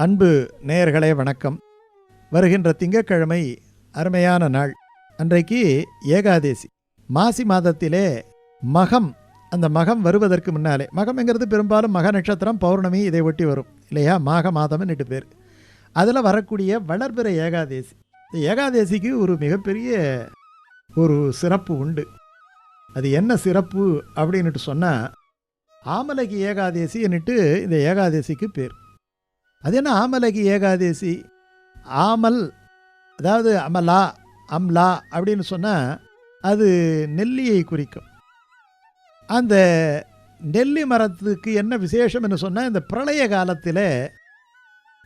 அன்பு நேயர்களே வணக்கம். வருகின்ற திங்கட்கிழமை அருமையான நாள். அன்றைக்கு ஏகாதேசி. மாசி மாதத்திலே மகம் அந்த மகம் வருவதற்கு முன்னாலே மகம்ங்கிறது பெரும்பாலும் மக நட்சத்திரம் பௌர்ணமி இதை ஒட்டி வரும் இல்லையா? மாக மாதம்னு பேர். அதில் வரக்கூடிய வளர்பிற ஏகாதேசி. இந்த ஏகாதேசிக்கு ஒரு மிகப்பெரிய ஒரு சிறப்பு உண்டு. அது என்ன சிறப்பு அப்படின்னுட்டு சொன்னால் ஆமலகி ஏகாதேசி என்னட்டு இந்த ஏகாதேசிக்கு பேர். அது என்ன? ஆமலகி ஏகாதேசி. ஆமல் அதாவது அமலா அம்லா அப்படின்னு சொன்னால் அது நெல்லியை குறிக்கும். அந்த நெல்லி மரத்துக்கு என்ன விசேஷம்னு சொன்னால் இந்த பிரளய காலத்தில்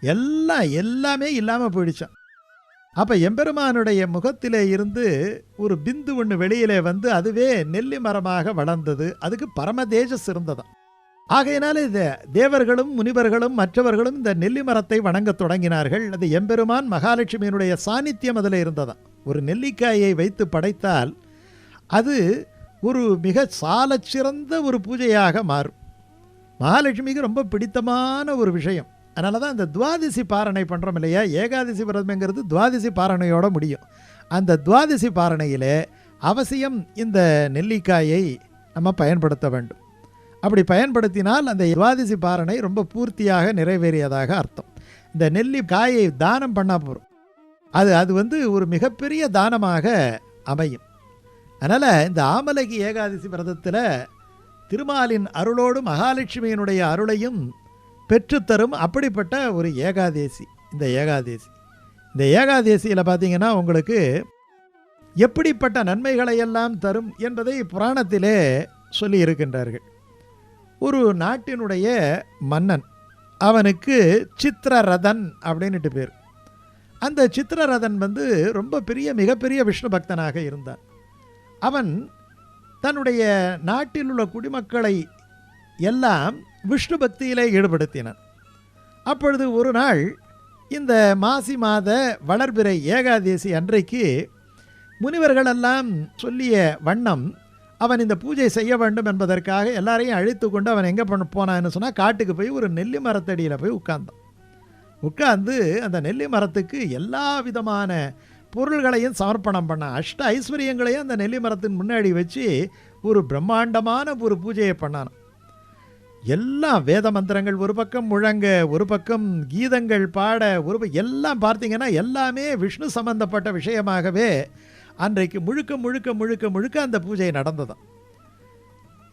எல்லாம் எல்லாமே இல்லாமல் போயிடுச்சான் அப்போ எம்பெருமானுடைய முகத்திலே இருந்து ஒரு பிந்து ஒன்று வெளியிலே வந்து அதுவே நெல்லி மரமாக வளர்ந்தது. அதுக்கு பரம தேஜஸ் இருந்ததாம். ஆகையினால இந்த தேவர்களும் முனிவர்களும் மற்றவர்களும் இந்த நெல்லி மரத்தை வணங்கத் தொடங்கினார்கள். அது எம்பெருமான் மகாலட்சுமியினுடைய சாநித்தியம் அதில் இருந்ததாம். ஒரு நெல்லிக்காயை வைத்து படைத்தால் அது ஒரு மிக சாலச்சிறந்த ஒரு பூஜையாக மாறும். மகாலட்சுமிக்கு ரொம்ப பிடித்தமான ஒரு விஷயம். அதனால தான் இந்த துவாதிசி பாரணை பண்ணுறோம் இல்லையா? ஏகாதசி விரதம்ங்கிறது துவாதிசி பாரணையோட முடியும். அந்த துவாதிசி பாரணையில் அவசியம் இந்த நெல்லிக்காயை நம்ம பயன்படுத்த வேண்டும். அப்படி பயன்படுத்தினால் அந்த துவாதசி பாரணை ரொம்ப பூர்த்தியாக நிறைவேறியதாக அர்த்தம். இந்த நெல்லி காயை தானம் பண்ணால் போகிறோம் அது அது வந்து ஒரு மிகப்பெரிய தானமாக அமையும். அதனால் இந்த ஆமலகி ஏகாதசி விரதத்தில் திருமாலின் அருளோடு மகாலட்சுமியினுடைய அருளையும் பெற்றுத்தரும் அப்படிப்பட்ட ஒரு ஏகாதேசி இந்த ஏகாதேசி. இந்த ஏகாதேசியில் பார்த்தீங்கன்னா உங்களுக்கு எப்படிப்பட்ட நன்மைகளை எல்லாம் தரும் என்பதை புராணத்திலே சொல்லி இருக்கின்றார்கள். ஒரு நாட்டினுடைய மன்னன். அவனுக்கு சித்திரரதன் அப்படின்னுட்டு பேர். அந்த சித்திரரதன் வந்து ரொம்ப பெரிய மிகப்பெரிய விஷ்ணு பக்தனாக இருந்தான். அவன் தன்னுடைய நாட்டில் உள்ள குடிமக்களை எல்லாம் விஷ்ணு பக்தியிலே ஈடுபடுத்தினான். அப்பொழுது ஒரு நாள் இந்த மாசி மாத வளர்பிறை ஏகாதேசி அன்றைக்கு முனிவர்களெல்லாம் சொல்லிய வண்ணம் அவன் இந்த பூஜை செய்ய வேண்டும் என்பதற்காக எல்லாரையும் அழைத்து கொண்டு அவன் எங்கே பண்ண போனான்னு சொன்னால் காட்டுக்கு போய் ஒரு நெல்லி மரத்தடியில் போய் உட்கார்ந்தான். உட்கார்ந்து அந்த நெல்லி மரத்துக்கு எல்லா விதமான பொருள்களையும் சமர்ப்பணம் பண்ணான். அஷ்ட ஐஸ்வர்யங்களையும் அந்த நெல்லி மரத்தின் முன்னாடி வச்சு ஒரு பிரம்மாண்டமான ஒரு பூஜையை பண்ணான். எல்லாம் வேத மந்திரங்கள் ஒரு பக்கம் முழங்க ஒரு பக்கம் கீதங்கள் பாட ஒரு எல்லாம் பார்த்தீங்கன்னா எல்லாமே விஷ்ணு சம்பந்தப்பட்ட விஷயமாகவே அன்றைக்கு முழுக்க முழுக்க முழுக்க முழுக்க அந்த பூஜை நடந்ததாம்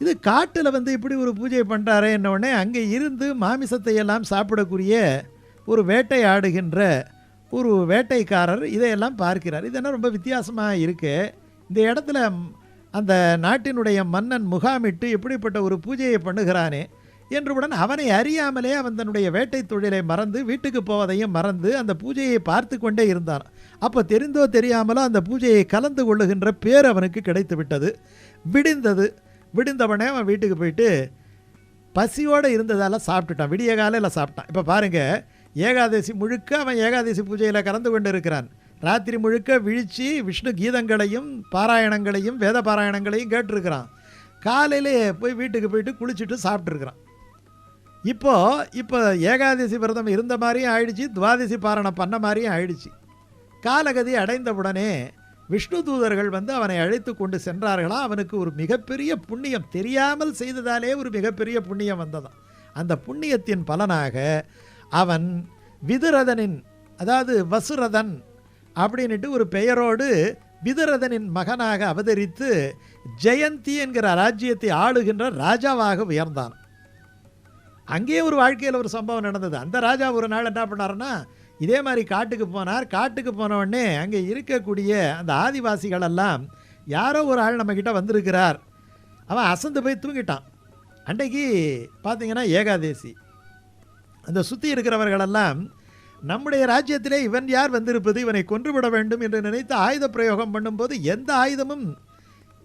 இது காட்டில் வந்து இப்படி ஒரு பூஜை பண்ணுறாரே உடனே அங்கே இருந்து மாமிசத்தை எல்லாம் சாப்பிடக்கூடிய ஒரு வேட்டையாடுகின்ற ஒரு வேட்டைக்காரர் இதையெல்லாம் பார்க்கிறார். இது என்ன ரொம்ப வித்தியாசமாக இருக்குது இந்த இடத்துல அந்த நாட்டினுடைய மன்னன் முகாமிட்டு எப்படிப்பட்ட ஒரு பூஜையை பண்ணுகிறானே. என்றுவுடன் அவனை அறியாமலே அவன் தன்னுடைய வேட்டை தொழிலை மறந்து வீட்டுக்கு போவதையும் மறந்து அந்த பூஜையை பார்த்து கொண்டே இருந்தான். அப்போ தெரிந்தோ தெரியாமலோ அந்த பூஜையை கலந்து கொள்ளுகின்ற பேர் அவனுக்கு கிடைத்து விட்டது விடிந்தது. விடிந்தவனே அவன் வீட்டுக்கு போயிட்டு பசியோடு இருந்ததால் சாப்பிட்டுட்டான். விடிய காலையில் சாப்பிட்டான். இப்போ பாருங்கள் ஏகாதசி முழுக்க அவன் ஏகாதசி பூஜையில் கலந்து கொண்டு இருக்கிறான் ராத்திரி முழுக்க விழித்து விஷ்ணு கீதங்களையும் பாராயணங்களையும் வேத பாராயணங்களையும் கேட்டிருக்கிறான். காலையிலே போய் வீட்டுக்கு போயிட்டு குளிச்சுட்டு சாப்பிட்ருக்குறான் இப்போ இப்போ ஏகாதசி விரதம் இருந்த மாதிரியும் ஆயிடுச்சு துவாதசி பாரணம் பண்ண மாதிரியும் ஆயிடுச்சு. காலகதி அடைந்தவுடனே விஷ்ணு தூதர்கள் வந்து அவனை அழைத்து கொண்டு சென்றார்களா? அவனுக்கு ஒரு மிகப்பெரிய புண்ணியம் தெரியாமல் செய்ததாலே ஒரு மிகப்பெரிய புண்ணியம் வந்ததாம். அந்த புண்ணியத்தின் பலனாக அவன் விதுரதனின் அதாவது வசுரதன் அப்படின்ட்டு ஒரு பெயரோடு விதுரதனின் மகனாக அவதரித்து ஜெயந்தி என்கிற ராஜ்யத்தை ஆளுகின்ற ராஜாவாக உயர்ந்தான். அங்கேயே ஒரு வாழ்க்கையில் ஒரு சம்பவம் நடந்தது. அந்த ராஜா ஒரு நாள் என்ன பண்ணாருன்னா இதே மாதிரி காட்டுக்கு போனார். காட்டுக்கு போனவுடனே அங்கே இருக்கக்கூடிய அந்த ஆதிவாசிகளெல்லாம் யாரோ ஒரு ஆள் நம்மக்கிட்ட வந்திருக்கிறார். அவன் அசந்து போய் தூங்கிட்டான். அன்றைக்கு பார்த்திங்கன்னா ஏகாதேசி. அந்த சுற்றி இருக்கிறவர்களெல்லாம் நம்முடைய ராஜ்யத்திலே இவன் யார் வந்திருப்பது? இவனை கொன்றுவிட வேண்டும் என்று நினைத்து ஆயுத பிரயோகம் பண்ணும்போது எந்த ஆயுதமும்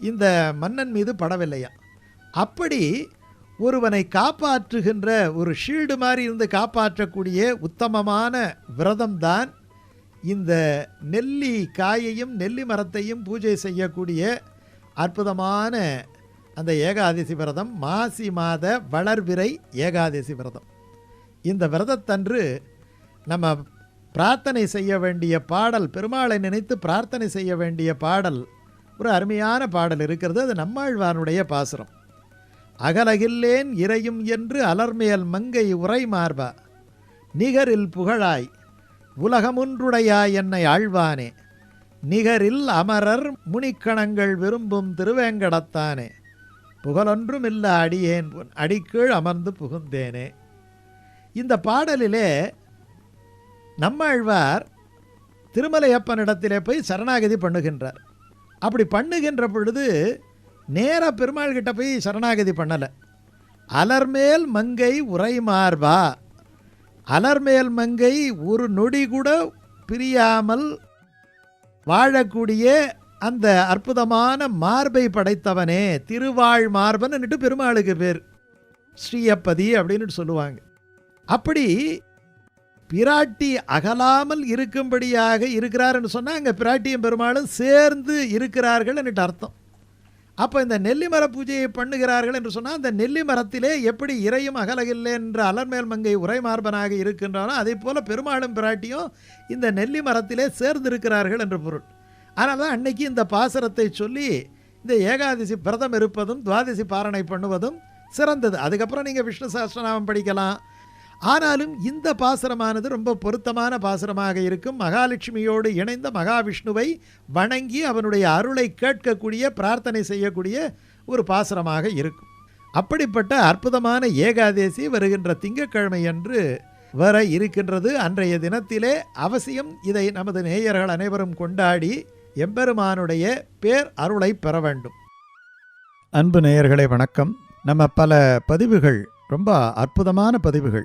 இந்த மன்னன் மீது படவில்லையா அப்படி ஒருவனை காப்பாற்றுகின்ற ஒரு ஷீல்டு மாதிரி இருந்து காப்பாற்றக்கூடிய உத்தமமான விரதம்தான் இந்த நெல்லி காயையும் நெல்லி மரத்தையும் பூஜை செய்யக்கூடிய அற்புதமான அந்த ஏகாதசி விரதம் மாசி மாத வளர்விரை ஏகாதசி விரதம். இந்த விரதத்தன்று நம்ம பிரார்த்தனை செய்ய வேண்டிய பாடல் பெருமாளை நினைத்து பிரார்த்தனை செய்ய வேண்டிய பாடல் ஒரு அருமையான பாடல் இருக்கிறது. அது நம்மாழ்வானுடைய பாசுரம். அகலகில்லேன் இறையும் என்று அலர்மேல் மங்கை உரை மார்பா. நிகரில் புகழாய் உலகமுன்றுடையாய் என்னை ஆழ்வானே. நிகரில் அமரர் முனிக்கணங்கள் விரும்பும் திருவேங்கடத்தானே. புகழொன்றும் இல்ல அடியேன் அடிக்கீழ் அமர்ந்து புகுந்தேனே. இந்த பாடலிலே நம்மாழ்வார் திருமலையப்பனிடத்திலே போய் சரணாகதி பண்ணுகின்றார். அப்படி பண்ணுகின்ற பொழுது நேராக பெருமாள் கிட்ட போய் சரணாகதி பண்ணலை. அலர்மேல் மங்கை உரைமார்பா அலர்மேல் மங்கை ஒரு நொடி கூட பிரியாமல் வாழக்கூடிய அந்த அற்புதமான மார்பை படைத்தவனே திருவாழ் மார்பன்னுட்டு பெருமாளுக்கு பேர். ஸ்ரீயப்பதி அப்படின்னு சொல்லுவாங்க. அப்படி பிராட்டி அகலாமல் இருக்கும்படியாக இருக்கிறாருன்னு சொன்னால் அங்கே பிராட்டியும் பெருமாளும் சேர்ந்து இருக்கிறார்கள் என்று அர்த்தம். அப்போ இந்த நெல்லிமர பூஜையை பண்ணுகிறார்கள் என்று சொன்னால் அந்த நெல்லி மரத்திலே எப்படி இறையும் அகலகில்லை என்ற அலர்மேல் மங்கை உரைமார்பனாக இருக்கின்றானோ அதே போல் பெருமாளும் பிராட்டியும் இந்த நெல்லி மரத்திலே சேர்ந்திருக்கிறார்கள் என்று பொருள். ஆனால் தான் அன்னைக்கு இந்த பாசரத்தை சொல்லி இந்த ஏகாதசி விரதம் இருப்பதும் துவாதசி பாரணை பண்ணுவதும் சிறந்தது. அதுக்கப்புறம் நீங்கள் விஷ்ணு சாஸ்திரநாமம் படிக்கலாம். ஆனாலும் இந்த பாசுரமானது ரொம்ப பொருத்தமான பாசுரமாக இருக்கும். மகாலட்சுமியோடு இணைந்த மகாவிஷ்ணுவை வணங்கி அவனுடைய அருளை கேட்கக்கூடிய பிரார்த்தனை செய்யக்கூடிய ஒரு பாசுரமாக இருக்கும். அப்படிப்பட்ட அற்புதமான ஏகாதேசி வருகின்ற திங்கட்கிழமை அன்று வர இருக்கின்றது. அன்றைய தினத்திலே அவசியம் இதை நமது நேயர்கள் அனைவரும் கொண்டாடி எம்பெருமானுடைய பேர் அருளை பெற வேண்டும். அன்பு நேயர்களே வணக்கம். நம்ம பல பதிவுகள் ரொம்ப அற்புதமான பதிவுகள்.